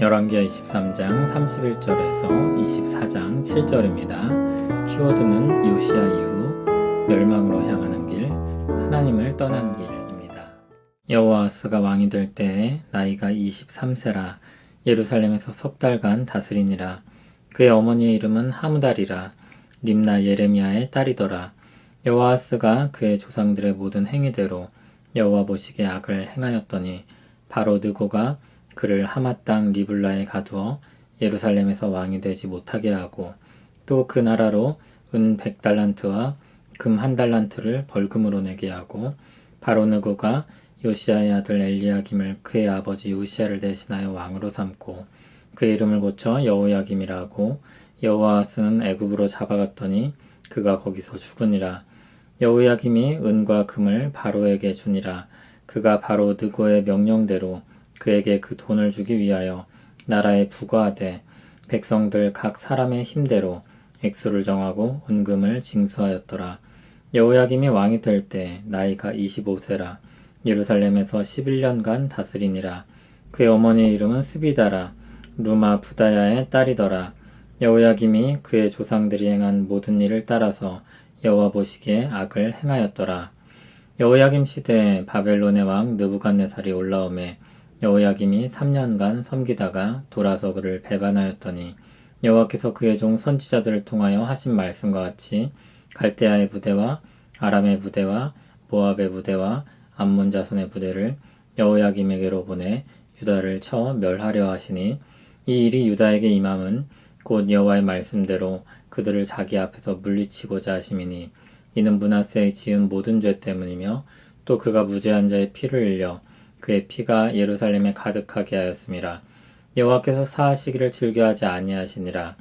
열왕기하 23장 31절에서 24장 7절입니다. 키워드는 요시아 이후 멸망으로 향하는 길, 하나님을 떠난 길입니다. 여호와스가 왕이 될 때에 나이가 23세라 예루살렘에서 석 달간 다스리니라. 그의 어머니의 이름은 하무달이라 림나 예레미야의 딸이더라. 여호와스가 그의 조상들의 모든 행위대로 여호와 보시기에 악을 행하였더니 바로 느고가 그를 하마 땅 리블라에 가두어 예루살렘에서 왕이 되지 못하게 하고 또 그 나라로 은 백달란트와 금 한 달란트를 벌금으로 내게 하고 바로 느고가 요시아의 아들 엘리야김을 그의 아버지 요시아를 대신하여 왕으로 삼고 그의 이름을 고쳐 여호야김이라 하고 여호와스는 애굽으로 잡아갔더니 그가 거기서 죽으니라. 여호야김이 은과 금을 바로에게 주니라. 그가 바로 느고의 명령대로 그에게 그 돈을 주기 위하여 나라에 부과하되 백성들 각 사람의 힘대로 액수를 정하고 은금을 징수하였더라. 여호야김이 왕이 될 때 나이가 25세라 예루살렘에서 11년간 다스리니라. 그의 어머니의 이름은 스비다라 루마 부다야의 딸이더라. 여호야김이 그의 조상들이 행한 모든 일을 따라서 여호와 보시기에 악을 행하였더라. 여호야김 시대에 바벨론의 왕 느부갓네살이 올라오매 여호야김이 3년간 섬기다가 돌아서 그를 배반하였더니 여호와께서 그의 종 선지자들을 통하여 하신 말씀과 같이 갈대아의 부대와 아람의 부대와 모압의 부대와 암몬 자손의 부대를 여호야김에게로 보내 유다를 쳐 멸하려 하시니 이 일이 유다에게 임함은 곧 여호와의 말씀대로 그들을 자기 앞에서 물리치고자 하심이니 이는 문하세의 지은 모든 죄 때문이며 또 그가 무죄한 자의 피를 흘려 그의 피가 예루살렘에 가득하게 하였음이라 여호와께서 사하시기를 즐겨하지 아니하시니라.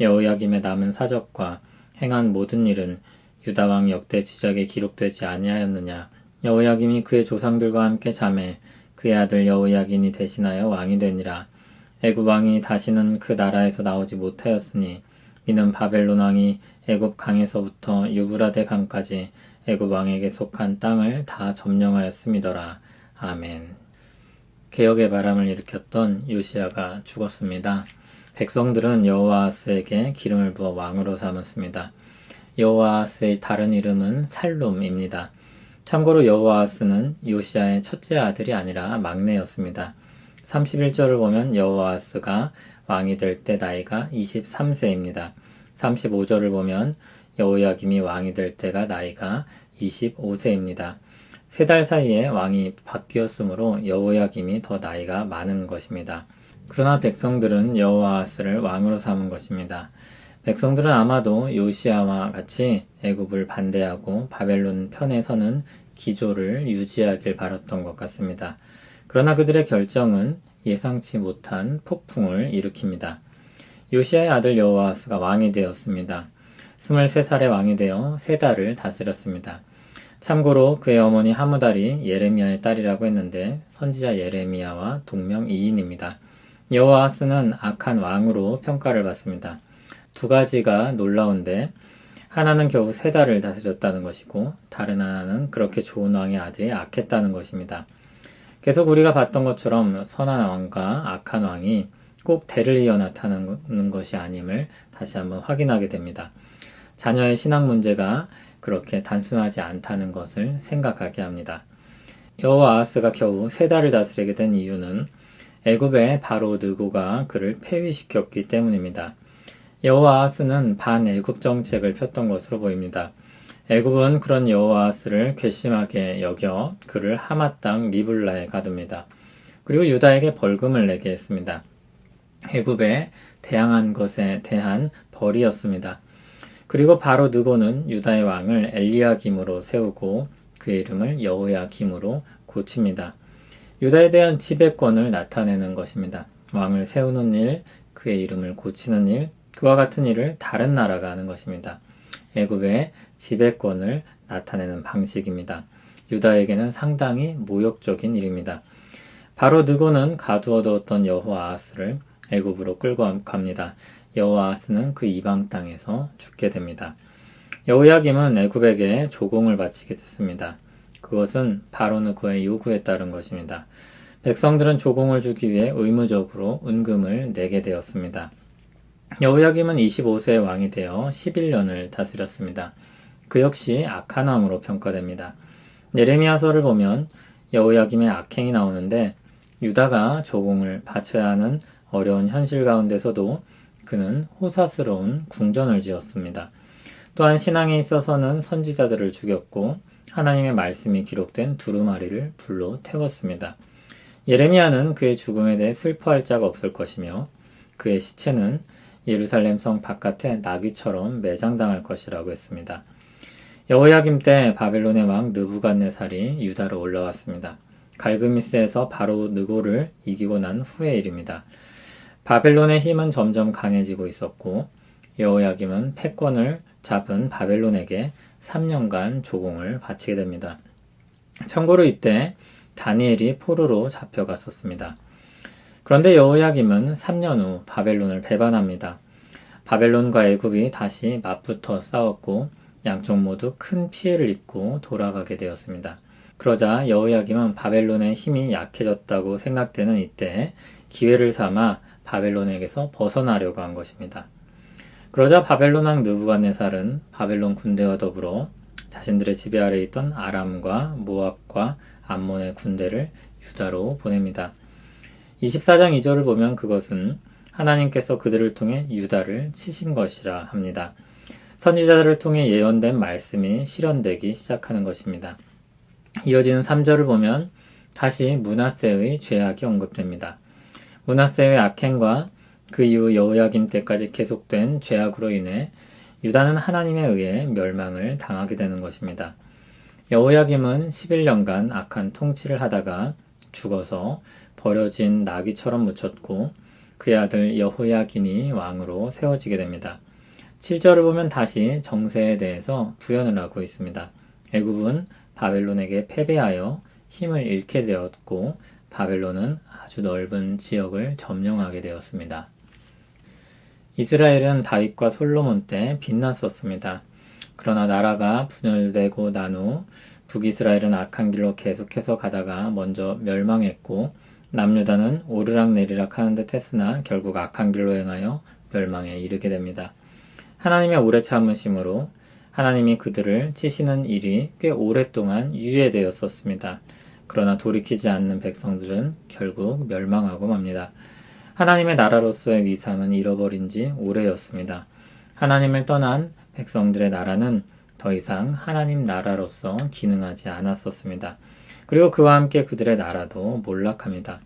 여호야김의 남은 사적과 행한 모든 일은 유다 왕 역대 지적에 기록되지 아니하였느냐? 여호야김이 그의 조상들과 함께 잠에 그의 아들 여호야긴이 대신하여 왕이 되니라. 애굽 왕이 다시는 그 나라에서 나오지 못하였으니 이는 바벨론 왕이 애굽 강에서부터 유브라데 강까지 애굽 왕에게 속한 땅을 다 점령하였음이더라. 아멘. 개혁의 바람을 일으켰던 요시아가 죽었습니다. 백성들은 여호와스에게 기름을 부어 왕으로 삼았습니다. 여호와스의 다른 이름은 살롬입니다. 참고로 여호와스는 요시아의 첫째 아들이 아니라 막내였습니다. 31절을 보면 여호와스가 왕이 될 때 나이가 23세입니다. 35절을 보면 여호야김이 왕이 될 때가 나이가 25세입니다. 세 달 사이에 왕이 바뀌었으므로 여호야김이 더 나이가 많은 것입니다. 그러나 백성들은 여호와스를 왕으로 삼은 것입니다. 백성들은 아마도 요시아와 같이 애굽을 반대하고 바벨론 편에 서는 기조를 유지하길 바랐던 것 같습니다. 그러나 그들의 결정은 예상치 못한 폭풍을 일으킵니다. 요시아의 아들 여호와스가 왕이 되었습니다. 23살의 왕이 되어 세 달을 다스렸습니다. 참고로 그의 어머니 하무달이 예레미야의 딸이라고 했는데 선지자 예레미야와 동명이인입니다. 여호와스는 악한 왕으로 평가를 받습니다. 두 가지가 놀라운데 하나는 겨우 세 달을 다스렸다는 것이고 다른 하나는 그렇게 좋은 왕의 아들이 악했다는 것입니다. 계속 우리가 봤던 것처럼 선한 왕과 악한 왕이 꼭 대를 이어 나타나는 것이 아님을 다시 한번 확인하게 됩니다. 자녀의 신앙 문제가 그렇게 단순하지 않다는 것을 생각하게 합니다. 여호와 아하스가 겨우 세 달을 다스리게 된 이유는 애굽의 바로 느고가 그를 폐위시켰기 때문입니다. 여호와 아하스는 반애굽 정책을 폈던 것으로 보입니다. 애굽은 그런 여호와 아하스를 괘씸하게 여겨 그를 하마 땅 리블라에 가둡니다. 그리고 유다에게 벌금을 내게 했습니다. 애굽에 대항한 것에 대한 벌이었습니다. 그리고 바로 느고는 유다의 왕을 엘리야 김으로 세우고 그의 이름을 여호야 김으로 고칩니다. 유다에 대한 지배권을 나타내는 것입니다. 왕을 세우는 일, 그의 이름을 고치는 일, 그와 같은 일을 다른 나라가 하는 것입니다. 애굽의 지배권을 나타내는 방식입니다. 유다에게는 상당히 모욕적인 일입니다. 바로 느고는 가두어 두었던 여호와 아하스를 애굽으로 끌고 갑니다. 여호와 아하스는 그 이방 땅에서 죽게 됩니다. 여호야김은 애굽에게 조공을 바치게 됐습니다. 그것은 바로 느고의 요구에 따른 것입니다. 백성들은 조공을 주기 위해 의무적으로 은금을 내게 되었습니다. 여호야김은 25세의 왕이 되어 11년을 다스렸습니다. 그 역시 악한 왕으로 평가됩니다. 예레미야서를 보면 여호야김의 악행이 나오는데 유다가 조공을 바쳐야 하는 어려운 현실 가운데서도 그는 호사스러운 궁전을 지었습니다. 또한 신앙에 있어서는 선지자들을 죽였고 하나님의 말씀이 기록된 두루마리를 불로 태웠습니다. 예레미야는 그의 죽음에 대해 슬퍼할 자가 없을 것이며 그의 시체는 예루살렘 성 바깥에 나귀처럼 매장당할 것이라고 했습니다. 여호야김 때 바벨론의 왕 느부갓네살이 유다로 올라왔습니다. 갈그미스에서 바로 느고를 이기고 난 후의 일입니다. 바벨론의 힘은 점점 강해지고 있었고 여호야김은 패권을 잡은 바벨론에게 3년간 조공을 바치게 됩니다. 참고로 이때 다니엘이 포로로 잡혀갔었습니다. 그런데 여호야김은 3년 후 바벨론을 배반합니다. 바벨론과 애굽이 다시 맞붙어 싸웠고 양쪽 모두 큰 피해를 입고 돌아가게 되었습니다. 그러자 여호야김은 바벨론의 힘이 약해졌다고 생각되는 이때 기회를 삼아 바벨론에게서 벗어나려고 한 것입니다. 그러자 바벨론 왕 느부갓네살은 바벨론 군대와 더불어 자신들의 지배 아래 있던 아람과 모압과 암몬의 군대를 유다로 보냅니다. 24장 2절을 보면 그것은 하나님께서 그들을 통해 유다를 치신 것이라 합니다. 선지자들을 통해 예언된 말씀이 실현되기 시작하는 것입니다. 이어지는 3절을 보면 다시 문하세의 죄악이 언급됩니다. 문하세의 악행과 그 이후 여호야김 때까지 계속된 죄악으로 인해 유다는 하나님에 의해 멸망을 당하게 되는 것입니다. 여호야김은 11년간 악한 통치를 하다가 죽어서 버려진 나귀처럼 묻혔고 그의 아들 여호야긴이 왕으로 세워지게 됩니다. 7절을 보면 다시 정세에 대해서 부연을 하고 있습니다. 애굽은 바벨론에게 패배하여 힘을 잃게 되었고 바벨론은 아주 넓은 지역을 점령하게 되었습니다. 이스라엘은 다윗과 솔로몬 때 빛났었습니다. 그러나 나라가 분열되고 난 후 북이스라엘은 악한 길로 계속해서 가다가 먼저 멸망했고 남유다는 오르락 내리락 하는 듯 했으나 결국 악한 길로 행하여 멸망에 이르게 됩니다. 하나님의 오래 참으심으로 하나님이 그들을 치시는 일이 꽤 오랫동안 유예되었었습니다. 그러나 돌이키지 않는 백성들은 결국 멸망하고 맙니다. 하나님의 나라로서의 위상은 잃어버린 지 오래였습니다. 하나님을 떠난 백성들의 나라는 더 이상 하나님 나라로서 기능하지 않았었습니다. 그리고 그와 함께 그들의 나라도 몰락합니다.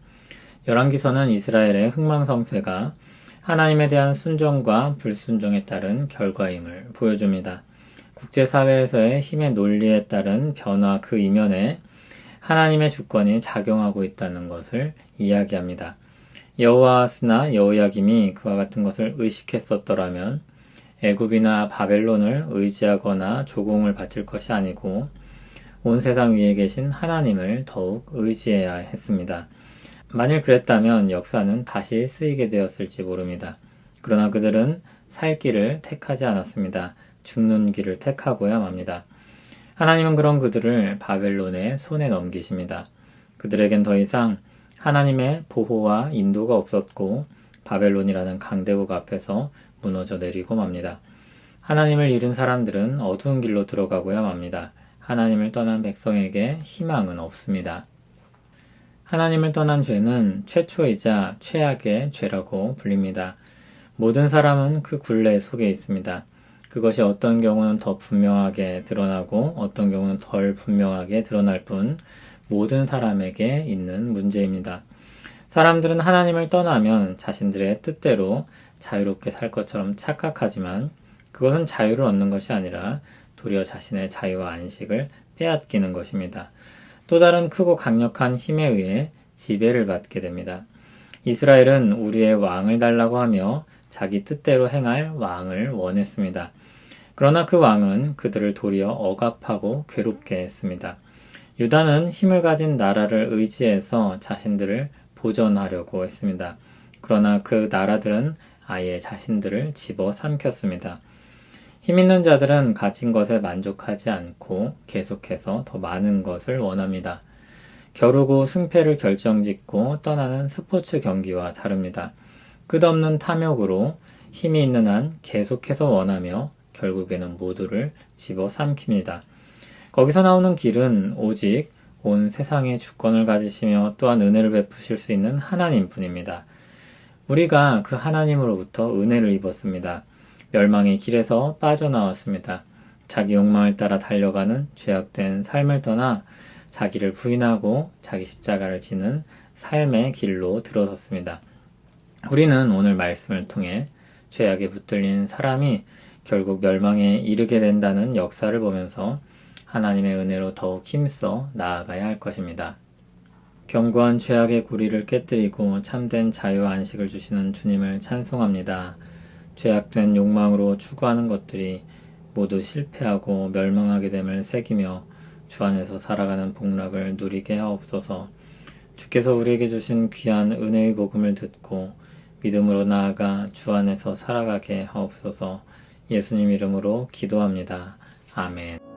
열왕기서는 이스라엘의 흥망성쇠가 하나님에 대한 순종과 불순종에 따른 결과임을 보여줍니다. 국제사회에서의 힘의 논리에 따른 변화 그 이면에 하나님의 주권이 작용하고 있다는 것을 이야기합니다. 여호와스나 여호야김이 그와 같은 것을 의식했었더라면 애굽이나 바벨론을 의지하거나 조공을 바칠 것이 아니고 온 세상 위에 계신 하나님을 더욱 의지해야 했습니다. 만일 그랬다면 역사는 다시 쓰이게 되었을지 모릅니다. 그러나 그들은 살 길을 택하지 않았습니다. 죽는 길을 택하고야 맙니다. 하나님은 그런 그들을 바벨론의 손에 넘기십니다. 그들에겐 더 이상 하나님의 보호와 인도가 없었고 바벨론이라는 강대국 앞에서 무너져 내리고 맙니다. 하나님을 잃은 사람들은 어두운 길로 들어가고야 맙니다. 하나님을 떠난 백성에게 희망은 없습니다. 하나님을 떠난 죄는 최초이자 최악의 죄라고 불립니다. 모든 사람은 그 굴레 속에 있습니다. 그것이 어떤 경우는 더 분명하게 드러나고 어떤 경우는 덜 분명하게 드러날 뿐 모든 사람에게 있는 문제입니다. 사람들은 하나님을 떠나면 자신들의 뜻대로 자유롭게 살 것처럼 착각하지만 그것은 자유를 얻는 것이 아니라 도리어 자신의 자유와 안식을 빼앗기는 것입니다. 또 다른 크고 강력한 힘에 의해 지배를 받게 됩니다. 이스라엘은 우리의 왕을 달라고 하며 자기 뜻대로 행할 왕을 원했습니다. 그러나 그 왕은 그들을 도리어 억압하고 괴롭게 했습니다. 유다는 힘을 가진 나라를 의지해서 자신들을 보존하려고 했습니다. 그러나 그 나라들은 아예 자신들을 집어 삼켰습니다. 힘 있는 자들은 가진 것에 만족하지 않고 계속해서 더 많은 것을 원합니다. 겨루고 승패를 결정짓고 떠나는 스포츠 경기와 다릅니다. 끝없는 탐욕으로 힘이 있는 한 계속해서 원하며 결국에는 모두를 집어삼킵니다. 거기서 나오는 길은 오직 온 세상의 주권을 가지시며 또한 은혜를 베푸실 수 있는 하나님 뿐입니다. 우리가 그 하나님으로부터 은혜를 입었습니다. 멸망의 길에서 빠져나왔습니다. 자기 욕망을 따라 달려가는 죄악된 삶을 떠나 자기를 부인하고 자기 십자가를 지는 삶의 길로 들어섰습니다. 우리는 오늘 말씀을 통해 죄악에 붙들린 사람이 결국 멸망에 이르게 된다는 역사를 보면서 하나님의 은혜로 더욱 힘써 나아가야 할 것입니다. 견고한 죄악의 고리를 깨뜨리고 참된 자유 안식을 주시는 주님을 찬송합니다. 죄악된 욕망으로 추구하는 것들이 모두 실패하고 멸망하게 됨을 새기며 주 안에서 살아가는 복락을 누리게 하옵소서. 주께서 우리에게 주신 귀한 은혜의 복음을 듣고 믿음으로 나아가 주 안에서 살아가게 하옵소서. 예수님 이름으로 기도합니다. 아멘.